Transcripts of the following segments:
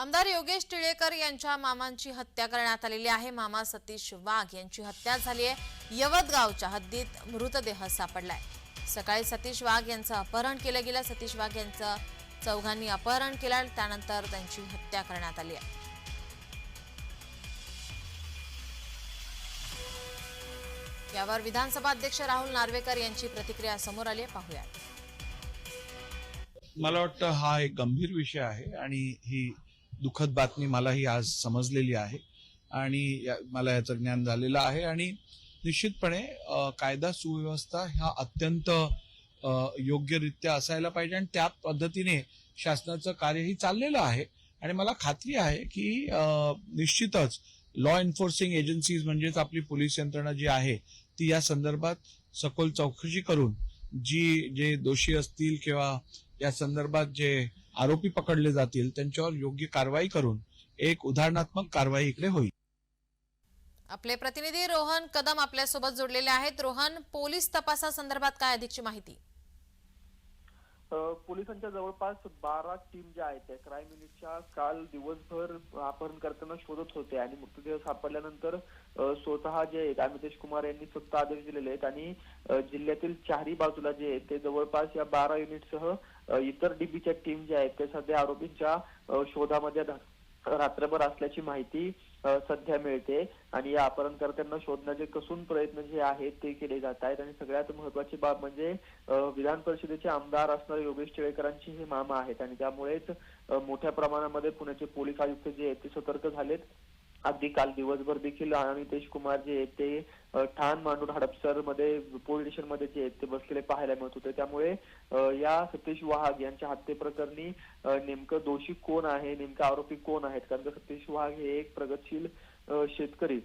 आमदार योगेश टिळेकर यांच्या मामांची हत्या करण्यात आलेली आहे. मामा सतीश वाघ यांची हत्या झाली आहे. यवतगावच्या हद्दीत मृतदेह सापडलाय. सकाळी सतीश वाघ यांचं अपहरण केलं गेलं. सतीश वाघ यांचं चौघांनी अपहरण केलं. त्यानंतर त्यांची हत्या करण्यात आली आहे. यावर विधानसभा अध्यक्ष राहुल नार्वेकर यांची प्रतिक्रिया समोर आली आहे. पाहूया मला वाटतं हा एक गंभीर विषय आहे आणि ही दुःखद बातमी मलाही आज समजलेली आहे आणि या- मला याचं ज्ञान झालेलं आहे आणि निश्चितपणे कायदा सुव्यवस्था ह्या अत्यंत योग्यरित्या असायला पाहिजे आणि त्या पद्धतीने शासनाचं कार्यही चाललेलं आहे. आणि मला खात्री आहे की निश्चितच लॉ एन्फोर्सिंग एजन्सीज म्हणजेच आपली पोलीस यंत्रणा जी आहे ती या संदर्भात सखोल चौकशी करून जी जे दोषी असतील किंवा या संदर्भात जे आरोपी पकडले जातील त्यांच्यावर योग्य कारवाई करून एक उदाहरणात्मक कारवाई इकडे होईल. आपले प्रतिनिधी रोहन कदम आपल्यासोबत जोडलेले आहेत. रोहन पोलीस तपासासंदर्भात काय अधिकची माहिती? पोलिसांच्या जवळपास बारा टीम ज्या आहेत त्या क्राईम युनिटच्या काल दिवसभर अपहरण करताना शोधत होते आणि मृतदेह सापडल्यानंतर स्वतः जे आहेत अमितेश कुमार यांनी स्वतः आदेश दिलेले आहेत आणि जिल्ह्यातील चारही बाजूला जे आहेत ते जवळपास या बारा युनिटसह इतर डीबीच्या टीम ज्या आहेत ते सध्या आरोपींच्या शोधामध्ये रात्रभर असल्याची माहिती सध्या मिळते. आणि या अपहरणकर्त्यांना शोधण्याचे कसून प्रयत्न जे आहेत ते केले जात आहेत. आणि सगळ्यात महत्वाची बाब म्हणजे विधान परिषदेचे आमदार असणारे योगेश टिळेकरांची हे मामा आहेत. आणि त्यामुळेच मोठ्या प्रमाणामध्ये पुण्याचे पोलीस आयुक्त जे आहेत ते सतर्क झालेत. अगदी काल दिवसभर देखील अमितेश कुमार जे आहेत ते ठाण मांडून हडपसरमध्ये पोलीस स्टेशनमध्ये जे आहेत ते बसलेले पाहायला मिळत होते. त्यामुळे या सतीश वाघ यांच्या हत्येप्रकरणी नेमकं दोषी कोण आहे नेमकं आरोपी कोण आहेत? कारण का सतीश वाघ हे एक प्रगतशील शेतकरी.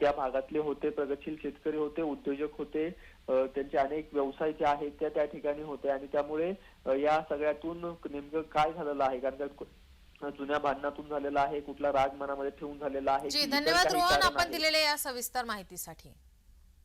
त्या भागातले होते प्रगतशील शेतकरी होते उद्योजक होते त्यांचे अनेक व्यवसाय जे आहेत त्या त्या ठिकाणी होते. आणि त्यामुळे या सगळ्यातून नेमकं काय झालेलं आहे? कारण का जुन्या भांडणातून झालेलं आहे कुठला राग मनामध्ये ठेवून झालेला आहे जी की इतर धन्यवाद काही रोहन कारण आपण आहे? दिलेल्या या सविस्तर माहितीसाठी